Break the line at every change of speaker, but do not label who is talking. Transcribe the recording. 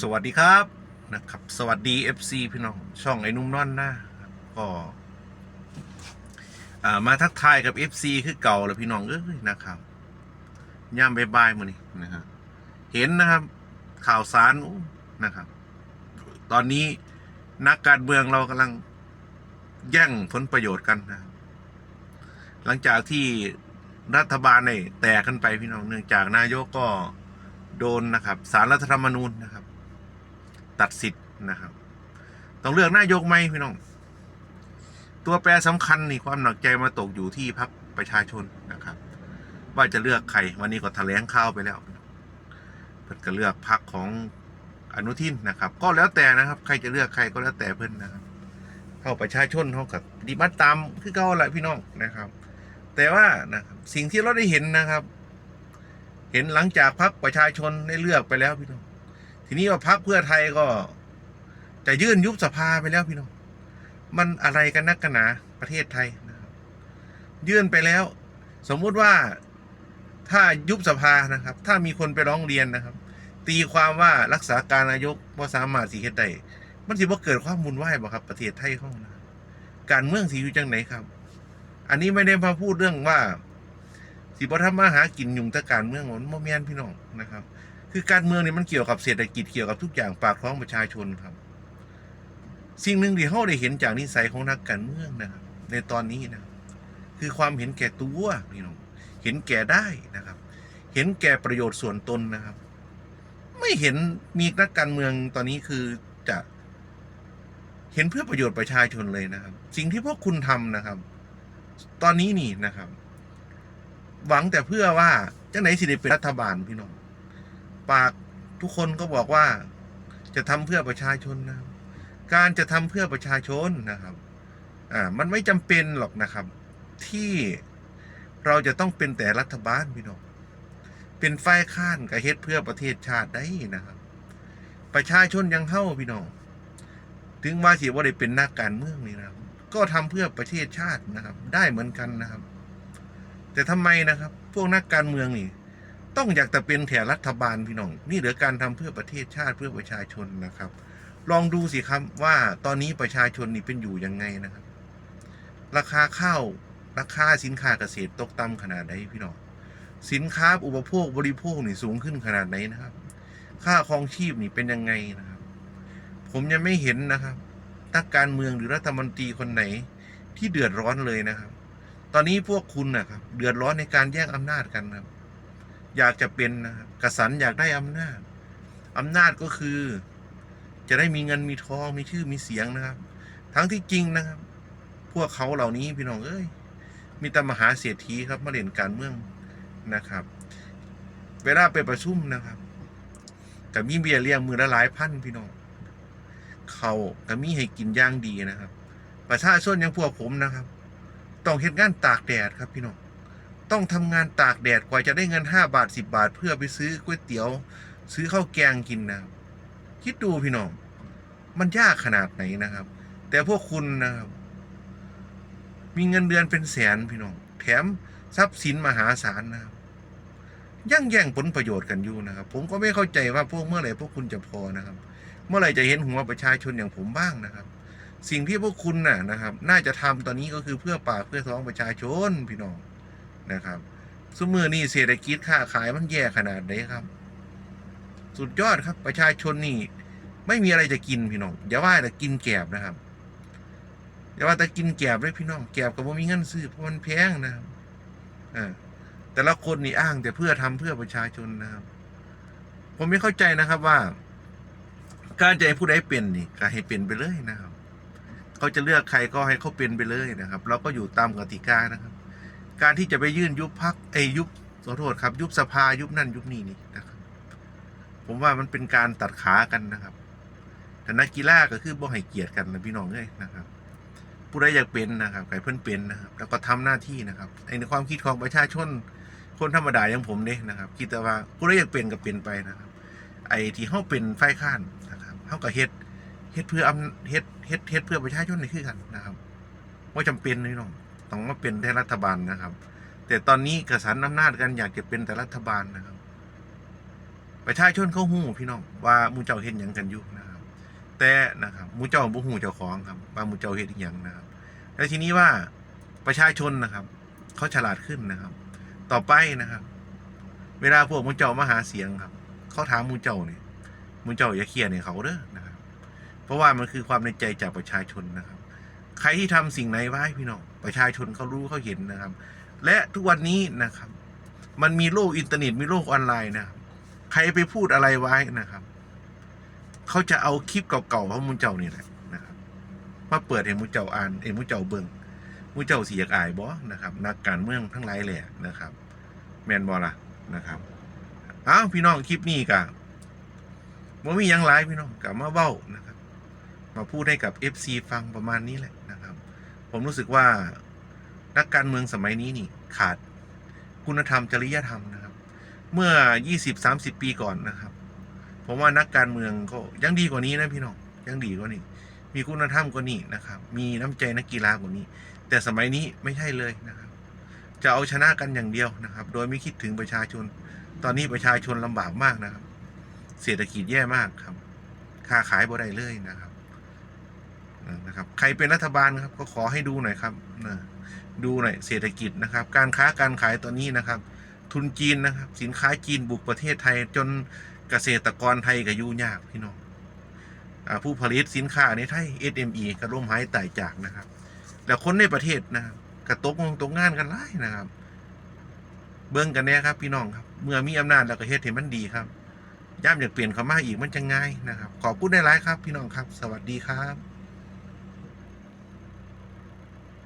สวัสดีครับนะครับ สวัสดี FC พี่น้องช่องไอ้นุ่มนอนนะครับก็มาทักทายกับ FC คือเก่าแล้วพี่น้องเอ้ยนะครับย่ามบายมือนี้นะครับเห็นนะครับข่าวสารนะครับ ตอนนี้นักการเมืองเรากำลังแย่งผลประโยชน์กันนะหลังจากที่รัฐบาลเนี่ยแตกกันไปพี่น้องเนื่องจากนายกก็โดนนะครับสารรัฐธรรมนูญนะครับ ตัดสิทธิ์นะครับ ต้องเลือกนายกไหมพี่น้อง ตัวแปรสำคัญนี่ความหนักใจมาตกอยู่ที่พรรคประชาชนนะครับ ว่าจะเลือกใครวันนี้ก็แถลงข่าวไปแล้วเพิ่นก็เลือกพรรคของอนุทินนะครับ ก็แล้วแต่นะครับ ใครจะเลือกใครก็แล้วแต่เพิ่นนะครับเข้าประชาชนเขากับดีบัตตามคือเก่าแหละพี่น้องนะครับ แต่ว่านะครับสิ่งที่เราได้เห็นนะครับ เห็นหลังจากพรรคประชาชนได้เลือกไปแล้วพี่น้อง ทีนี้ว่าพักเพื่อไทยก็จะยื่นยุบสภาไปแล้วพี่น้อง มันอะไรกันนักกันหนาประเทศไทยนะครับ ยื่นไปแล้ว สมมุติว่าถ้ายุบสภานะครับ ถ้ามีคนไปร้องเรียนนะครับ ตีความว่ารักษาการนายกว่าสามารถสีเฮ็ดได้มันสิว่าเกิดความมุนวายบ่ครับ ประเทศไทยเขานะการเมืองสีอยู่จังไหนครับ อันนี้ไม่ได้มาพูดเรื่องว่าสิบ่ทำมาหากินยุ่งแต่การเมืองมันโมเมนพี่น้องนะครับ คือการเมืองเนี่ยมันเกี่ยวกับเศรษฐกิจเกี่ยวกับทุกอย่างปากท้องประชาชนครับ สิ่งหนึ่งที่เขาได้เห็นจากนิสัยของนักการเมืองนะครับในตอนนี้นะคือความเห็นแก่ตัวพี่น้องเห็นแก่ได้นะครับ เห็นแก่ประโยชน์ส่วนตนนะครับ ไม่เห็นมีนักการเมืองตอนนี้คือจะเห็นเพื่อประโยชน์ประชาชนเลยนะครับ สิ่งที่พวกคุณทำนะครับ ตอนนี้นี่นะครับ หวังแต่เพื่อว่าจะไหนสิได้เป็นรัฐบาลพี่น้อง ปากทุกคนก็บอกว่าจะทำเพื่อประชาชนนะครับ การจะทำเพื่อประชาชนนะครับ อ่า มันไม่จำเป็นหรอกนะครับ ที่เราจะต้องเป็นแต่รัฐบาลพี่น้อง เป็นฝ่ายค้านกับเฮ็ดเพื่อประเทศชาติได้นะครับ ประชาชนยังเข้าพี่น้อง ถึงว่าสิว่าได้เป็นนักการเมืองนี่นะครับ ก็ทำเพื่อประเทศชาตินะครับ ได้เหมือนกันนะครับ แต่ทำไมนะครับ พวกนักการเมืองนี่ ต้องอยากแต่เป็นแถรัฐบาลพี่น้องนี่เหลือการทำเพื่อประเทศชาติเพื่อประชาชนนะครับ ลองดูสิครับว่าตอนนี้ประชาชนนี่เป็นอยู่ยังไงนะครับ ราคาข้าวราคาสินค้าเกษตรตกต่ำขนาดไหนพี่น้องสินค้าอุปโภคบริโภคนี่สูงขึ้นขนาดไหนนะครับ ค่าครองชีพนี่เป็นยังไงนะครับ ผมยังไม่เห็นนะครับนักการเมืองหรือรัฐมนตรีคนไหนที่เดือดร้อนเลยนะครับ ตอนนี้พวกคุณนะครับ เดือดร้อนในการแย่งอำนาจกันครับ อยากจะเป็นนะครับกษันอยากได้อำนาจอำนาจก็คือ จะได้มีเงินมีทองมีชื่อมีเสียงนะครับ ทั้งที่จริงนะครับ พวกเขาเหล่านี้พี่น้องเอ้ยมีแต่มหาเศรษฐีครับมาเล่นการเมืองนะครับ เวลาไปประชุมนะครับกับมีเบียร์เลี้ยงมือละหลายพันพี่น้องเขากับมีให้กินย่างดีนะครับ ประชาชนอย่างพวกผมนะครับ ต้องเห็นงานตากแดดครับพี่น้อง ต้องทำงานตากแดดกว่าจะได้เงินห้าบาทสิบาท เพื่อไปซื้อก๋วยเตี๋ยว ซื้อข้าวแกงกินนะคิดดูพี่น้อง มันยากขนาดไหนนะครับ แต่พวกคุณนะครับ มีเงินเดือนเป็นแสนพี่น้อง แถมทรัพย์สินมหาศาลนะครับยังแย่งผลประโยชน์กันอยู่นะครับ ผมก็ไม่เข้าใจว่าพวกเมื่อไหร่พวกคุณจะพอนะครับ เมื่อไหร่จะเห็นหัวประชาชนอย่างผมบ้างนะครับ สิ่งที่พวกคุณน่ะนะครับ น่าจะทำตอนนี้ก็คือเพื่อปากเพื่อท้องประชาชนพี่น้อง นะครับสมือนี่เศรษฐกิจค้าขายมันแย่ขนาดไหนครับ สุดยอดครับประชาชนนี่ ไม่มีอะไรจะกินพี่น้องอย่าว่าแต่กินแกบนะครับอย่าว่าแต่กินแกบเลยพี่น้องแกบกับว่ามีเงินซื้อเพราะมันแพงนะครับอ่าแต่ละคนนี่อ้างแต่เพื่อทำเพื่อประชาชนนะครับ ผมไม่เข้าใจนะครับว่า การให้ผู้ใดเป็นนี่ก็ให้เป็นไปเลยนะครับ เขาจะเลือกใครก็ให้เขาเป็นไปเลยนะครับ เราก็อยู่ตามกติกานะครับ การที่จะไปยื่นยุบพักไอยุบขอโทษครับ ยุบสภายุบนั่นยุบนี่นี่นะครับ ผมว่ามันเป็นการตัดขากันนะครับแต่นักกีฬาก็คือบ่ให้เกียรติกันนะพี่น้องเลยนะครับ ผู้ใดอยากเป็นนะครับใครเพิ่อนเป็นนะครับ แล้วก็ทำหน้าที่นะครับในความคิดของประชาชนคนธรรมดาอย่างผมเนี่ยนะครับ คิดแต่ว่าผู้ใดอยากเป็นก็เป็นไปนะครับ ไอ้ที่เขาเป็นฝ่ายค้านนะครับเขาก็เฮ็ดเฮ็ดเพื่ออำเฮ็ดเฮ็ดเฮ็ดเพื่อประชาชนนี่คือกันนะครับว่าจำเป็นนี่น้อง ต้องมาเป็นได้รัฐบาลนะครับ แต่ตอนนี้กระสันอำนาจกันอยากจะเป็นแต่รัฐบาลนะครับ ประชาชนเขาหูพี่น้องว่ามูเจ้าเห็นหยังกันอยู่นะครับ แต่นะครับมูเจ้าบ่หูเจ้าของครับว่ามูเจ้าเห็นอีหยังนะครับ แล้วทีนี้ว่าประชาชนนะครับเขาฉลาดขึ้นนะครับ ต่อไปนะครับ เวลาพวกมูเจ้ามาหาเสียงครับเขาถามมูเจ้าเนี่ยมูเจ้าอย่าเครียดในเขาเด้อนะครับ เพราะว่ามันคือความในใจจากประชาชนนะครับ ใครที่ทำสิ่งไหนไว้พี่น้องประชาชนเขารู้เขาเห็นนะครับ และทุกวันนี้นะครับ มันมีโลกอินเทอร์เน็ตมีโลกออนไลน์นะครับใครไปพูดอะไรไว้นะครับเขาจะเอาคลิปเก่าๆของมุนเจ้านี่แหละนะครับมาเปิดให้มุนเจ้าอ่านเอ็มุนเจ้าเบิ่งมุนเจ้าเสียกอายบ่นะครับนักการเมืองทั้งหลายแหละนะครับ แมนบอล่ะนะครับอ้าวพี่น้องคลิปนี้กะว่ามียังหลายพี่น้องกะมาเบ้านะครับ มาพูดให้กับ FC ฟังประมาณนี้แหละนะครับ ผมรู้สึกว่านักการเมืองสมัยนี้นี่ขาดคุณธรรมจริยธรรมนะครับ เมื่อ 20-30 ปีก่อนนะครับ ผมว่านักการเมืองก็ยังดีกว่านี้นะพี่น้องยังดีกว่านี้มีคุณธรรมกว่านี้นะครับ มีน้ำใจนักกีฬากว่านี้ แต่สมัยนี้ไม่ใช่เลยนะครับ จะเอาชนะกันอย่างเดียวนะครับ โดยไม่คิดถึงประชาชน ตอนนี้ประชาชนลำบากมากนะครับ เศรษฐกิจแย่มากครับค้าขายบ่ได้เลยนะครับ นะครับ ใครเป็นรัฐบาลครับก็ขอให้ดูหน่อยครับนะดูหน่อยเศรษฐกิจนะครับ การค้าการขายตอนนี้นะครับ ทุนจีนนะครับ สินค้าจีนบุกประเทศไทยจนเกษตรกรไทยก็ยุ่งยากพี่น้องผู้ผลิตสินค้าในไทย SME ก็ร่มหายตายจากนะครับ แต่คนในประเทศนะครับกระตกงงตกงานกันหลายนะครับ เบิ่งกันแน่ครับ พี่น้องครับ เมื่อมีอำนาจแล้วก็เฮ็ดให้มันดีครับย่ามอยากเปลี่ยนเขามาอีกมันจะง่ายนะครับ ขอบคุณได้หลายครับ พี่น้องครับ สวัสดีครับ